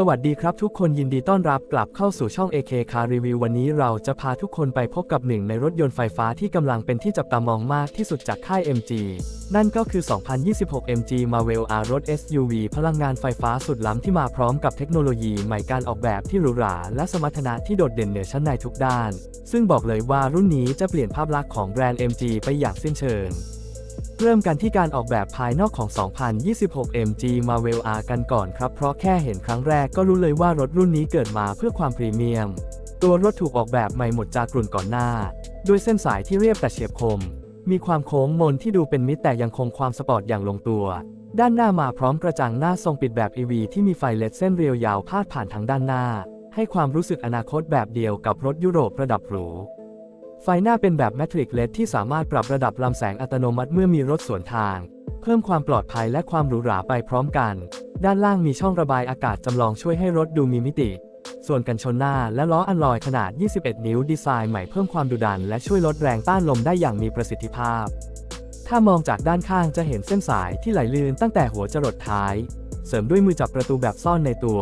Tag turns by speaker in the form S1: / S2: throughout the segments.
S1: สวัสดีครับทุกคนยินดีต้อนรับกลับเข้าสู่ช่อง AK Car Review วันนี้เราจะพาทุกคนไปพบกับหนึ่งในรถยนต์ไฟฟ้าที่กำลังเป็นที่จับตามองมากที่สุดจากค่าย MG นั่นก็คือ 2026 MG Marvel R รถ SUV พลังงานไฟฟ้าสุดล้ำที่มาพร้อมกับเทคโนโลยีใหม่การออกแบบที่หรูหราและสมรรถนะที่โดดเด่นเหนือชั้นในทุกด้าน ซึ่งบอกเลยว่ารุ่นนี้จะเปลี่ยนภาพลักษณ์ของแบรนด์ MG ไปอย่างสิ้นเชิง เริ่มกันที่การออกแบบภายนอกของ 2026 MG Marvel R กันก่อนครับ เพราะแค่เห็นครั้งแรกก็รู้เลยว่ารถรุ่นนี้เกิดมาเพื่อความพรีเมียม ตัวรถถูกออกแบบใหม่หมดจากรุ่นก่อนหน้า ด้วยเส้นสายที่เรียบแต่เฉียบคม มีความโค้งมนที่ดูเป็นมิตรแต่ยังคงความสปอร์ตอย่างลงตัว ด้านหน้ามาพร้อมกระจังหน้าทรงปิดแบบ EV ที่มีไฟเลดเส้นเรียวยาวพาดผ่านทั้งด้านหน้า ให้ความรู้สึกอนาคตแบบเดียวกับรถยุโรประดับหรู ไฟหน้าเป็นแบบแมทริกเลดที่สามารถปรับระดับลำแสงอัตโนมัติเมื่อมีรถสวนทาง เพิ่มความปลอดภัยและความหรูหราไปพร้อมกัน ด้านล่างมีช่องระบายอากาศจำลองช่วยให้รถดูมีมิติ ส่วนกันชนหน้าและล้ออัลลอยขนาด 21 นิ้วดีไซน์ใหม่เพิ่มความดุดันและช่วยลดแรงต้านลมได้อย่างมีประสิทธิภาพ ถ้ามองจากด้านข้างจะเห็นเส้นสายที่ไหลลื่นตั้งแต่หัวจรดท้าย เสริมด้วยมือจับประตูแบบซ่อนในตัว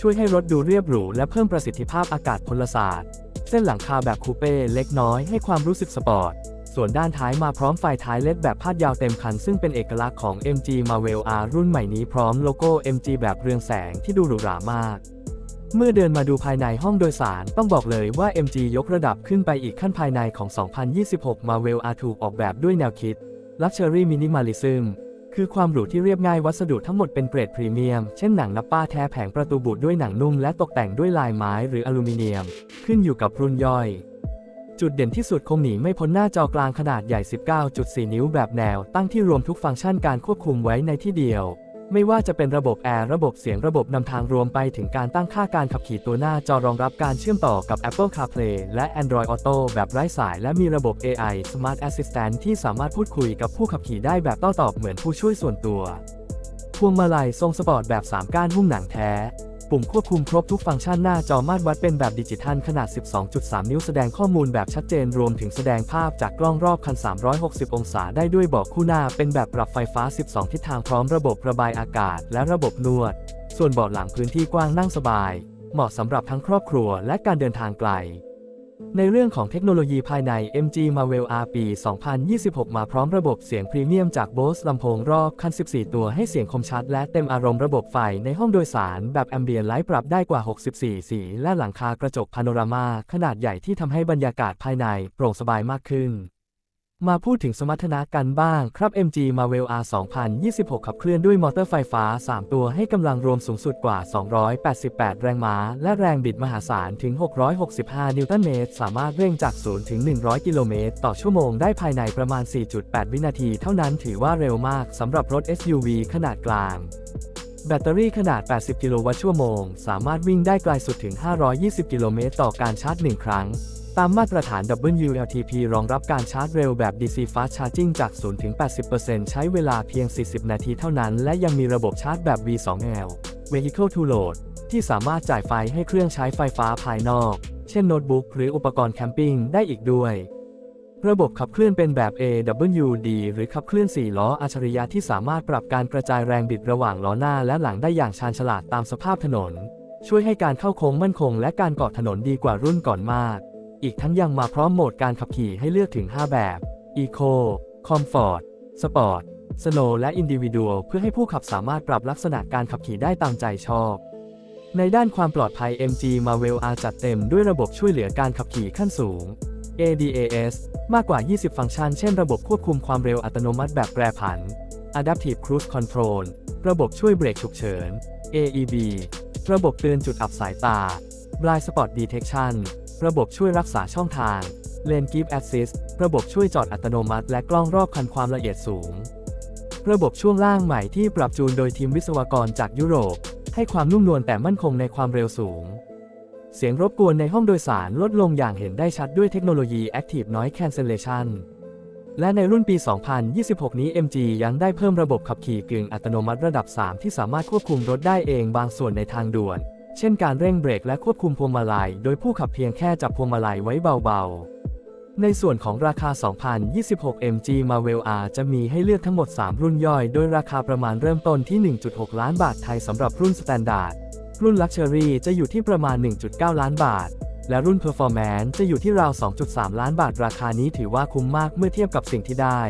S1: ช่วยให้รถดูเรียบหรูและเพิ่มประสิทธิภาพอากาศพลศาสตร์ เส้นหลังคาแบบคูเป้เล็กน้อยให้ความรู้สึกสปอร์ต ส่วนด้านท้ายมาพร้อมไฟท้ายเล็ดแบบพาดยาวเต็มคัน ซึ่งเป็นเอกลักษณ์ของ MG Marvel R รุ่นใหม่นี้พร้อมโลโก้ MG แบบเรืองแสงที่ดูหรูหรามาก เมื่อเดินมาดูภายในห้องโดยสารต้องบอกเลยว่า MG ยกระดับขึ้นไปอีกขั้นภายในของ 2026 Marvel R ถูกออกแบบด้วยแนวคิด Luxury Minimalism คือความหรูที่เรียบง่ายวัสดุทั้งหมดเป็นเกรดพรีเมียม เช่นหนังนับป้าแท้แผงประตูบูดด้วยหนังนุ่มและตกแต่งด้วยลายไม้หรืออลูมิเนียม ขึ้นอยู่กับรุ่นย่อย จุดเด่นที่สุดคงหนีไม่พ้นหน้าจอกลางขนาดใหญ่ 19.4 นิ้วแบบแนว ตั้งที่รวมทุกฟังก์ชันการควบคุมไว้ในที่เดียว ไม่ว่าจะเป็นระบบแอร์ระบบเสียงระบบนำทางรวมไปถึงการตั้งค่าการขับขี่ตัวหน้าจอรองรับการเชื่อมต่อกับ Apple CarPlay และ Android Auto แบบไร้สาย และมีระบบ AI Smart Assistant ที่สามารถพูดคุยกับผู้ขับขี่ได้แบบโต้ตอบเหมือนผู้ช่วยส่วนตัว พวงมาลัยทรงสปอร์ตแบบ 3 ก้านหุ้มหนังแท้ ปุ่มควบคุมครบทุกฟังก์ชันหน้าจอมาตรวัดเป็นแบบดิจิทัลขนาด 12.3 นิ้วแสดงข้อมูลแบบชัดเจนรวมถึงแสดงภาพจากกล้องรอบคัน 360 องศาได้ด้วยเบาะคู่หน้าเป็นแบบปรับไฟฟ้า 12 ทิศทางพร้อมระบบระบายอากาศ และระบบนวด ส่วนเบาะหลังพื้นที่กว้างนั่งสบาย เหมาะสำหรับทั้งครอบครัวและการเดินทางไกล ในเรื่องของเทคโนโลยีภายใน MG Marvel R ปี 2026 มาพร้อมระบบเสียงพรีเมียมจาก Bose ลำโพงรอบคัน 14 ตัวให้เสียงคมชัดและเต็มอารมณ์ระบบไฟในห้องโดยสารแบบ Ambient Light ปรับได้กว่า 64 สี และหลังคากระจกพาโนรามาขนาดใหญ่ที่ทำให้บรรยากาศภายในโปร่งสบายมากขึ้น มาพูดถึงสมรรถนะกันบ้างครับ MG Marvel R 2026 ขับเคลื่อนด้วยมอเตอร์ไฟฟ้า 3 ตัวให้กำลังรวมสูงสุดกว่า 288 แรงม้า และแรงบิดมหาศาลถึง 665 นิวตันเมตร สามารถเร่งจาก 0 ถึง 100 กิโลเมตร ต่อชั่วโมงได้ภายในประมาณ 4.8 วินาทีเท่านั้นถือว่าเร็วมากสำหรับรถ SUV ขนาดกลางแบตเตอรี่ขนาด 80 กิโลวัตต์ชั่วโมง สามารถวิ่งได้ไกลสุดถึง 520 กิโลเมตร ต่อการชาร์จ 1 ครั้ง ตามมาตรฐาน WLTP รองรับการชาร์จเร็วแบบ DC Fast Charging จาก 0 ถึง 80%ใช้เวลาเพียง 40 นาทีเท่านั้น และยังมีระบบชาร์จแบบ V2L Vehicle to Load ที่สามารถจ่ายไฟให้เครื่องใช้ไฟฟ้าภายนอก เช่นโน้ตบุ๊กหรืออุปกรณ์แคมปิ้งได้อีกด้วย ระบบขับเคลื่อนเป็นแบบ AWD หรือขับเคลื่อน 4 ล้ออัจฉริยะที่สามารถปรับการกระจายแรงบิดระหว่างล้อหน้าและหลังได้อย่างชาญฉลาดตามสภาพถนน ช่วยให้การเข้าโค้งมั่นคงและการเกาะถนนดีกว่ารุ่นก่อนมาก อีกทั้งยังมาพร้อมโหมดการขับขี่ให้เลือกถึง 5 แบบ Eco Comfort Sport Slow และ Individual เพื่อให้ผู้ขับสามารถปรับลักษณะการขับขี่ได้ตามใจชอบ ในด้านความปลอดภัย MG Marvel R จัดเต็มด้วยระบบช่วยเหลือการขับขี่ขั้นสูง ADAS มากกว่า 20 ฟังก์ชัน เช่น ระบบควบคุมความเร็วอัตโนมัติแบบแปรผัน Adaptive Cruise Control ระบบช่วยเบรกฉุกเฉิน AEB ระบบเตือนจุดอับสายตา Blind Spot Detection ระบบช่วยรักษาช่องทาง Lane Keep Assist ระบบช่วยจอดอัตโนมัติ และกล้องรอบคันความละเอียดสูง ระบบช่วงล่างใหม่ที่ปรับจูนโดยทีมวิศวกรจากยุโรป ให้ความนุ่มนวลแต่มั่นคงในความเร็วสูง เสียงรบกวนในห้องโดยสารลดลงอย่างเห็นได้ชัดด้วยเทคโนโลยี Active Noise Cancellation และในรุ่นปี 2026 นี้ MG ยังได้เพิ่มระบบขับขี่กึ่งอัตโนมัติระดับ 3 ที่สามารถควบคุมรถได้เองบางส่วนในทางด่วน เช่นการเร่งเบรกและควบคุมพวงมาลัย โดยผู้ขับเพียงแค่จับพวงมาลัยไว้เบาๆ ในส่วนของราคา 2026 MG Marvel R จะมีให้เลือกทั้งหมด 3 รุ่นย่อย โดยราคาประมาณเริ่มต้นที่ 1.6 ล้านบาทไทยสำหรับรุ่นสแตนดาร์ด รุ่น Luxury จะอยู่ที่ประมาณ 1.9 ล้านบาท และรุ่น Performance จะอยู่ที่ราว 2.3 ล้านบาท ราคานี้ถือว่าคุ้มมากเมื่อเทียบกับสิ่งที่ได้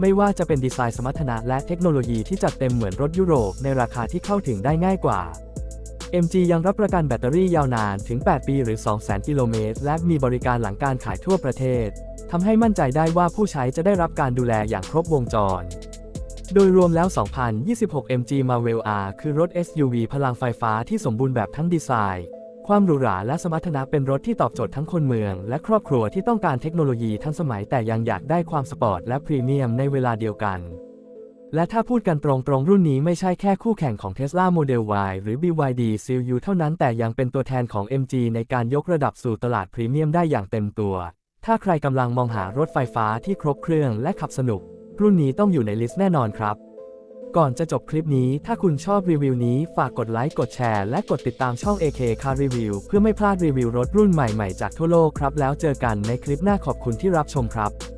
S1: ไม่ว่าจะเป็นดีไซน์สมรรถนะและเทคโนโลยีที่จัดเต็มเหมือนรถยุโรปในราคาที่เข้าถึงได้ง่ายกว่า MG ยังรับประกันแบตเตอรี่ยาวนานถึง 8 ปีหรือ 200,000 กิโลเมตร และมีบริการหลังการขายทั่วประเทศ ทำให้มั่นใจได้ว่าผู้ใช้จะได้รับการดูแลอย่างครบวงจร โดยรวมแล้ว 2026 MG Marvel R คือรถ SUV พลังไฟฟ้าที่สมบูรณ์แบบทั้งดีไซน์ ความหรูหราและสมรรถนะเป็นรถที่ตอบโจทย์ทั้งคนเมือง และครอบครัวที่ต้องการเทคโนโลยีทันสมัยแต่ยังอยากได้ความสปอร์ตและพรีเมียมในเวลาเดียวกัน และถ้าพูดกันตรงๆ รุ่นนี้ไม่ใช่แค่คู่แข่งของ Tesla Model Y หรือ BYD Seal เท่านั้นแต่ยังเป็นตัวแทนของ MG ในการยกระดับสู่ตลาดพรีเมียมได้อย่างเต็มตัว ถ้าใครกำลังมองหารถไฟฟ้าที่ครบเครื่องและขับสนุก รุ่นนี้ต้องอยู่ในลิสต์แน่นอนครับ ก่อนจะจบคลิปนี้ ถ้าคุณชอบรีวิวนี้ฝากกดไลค์กดแชร์และกดติดตามช่อง AK Car Review เพื่อไม่พลาดรีวิวรถรุ่นใหม่ๆจากทั่วโลกครับแล้วเจอกันในคลิปหน้าขอบคุณที่รับชมครับ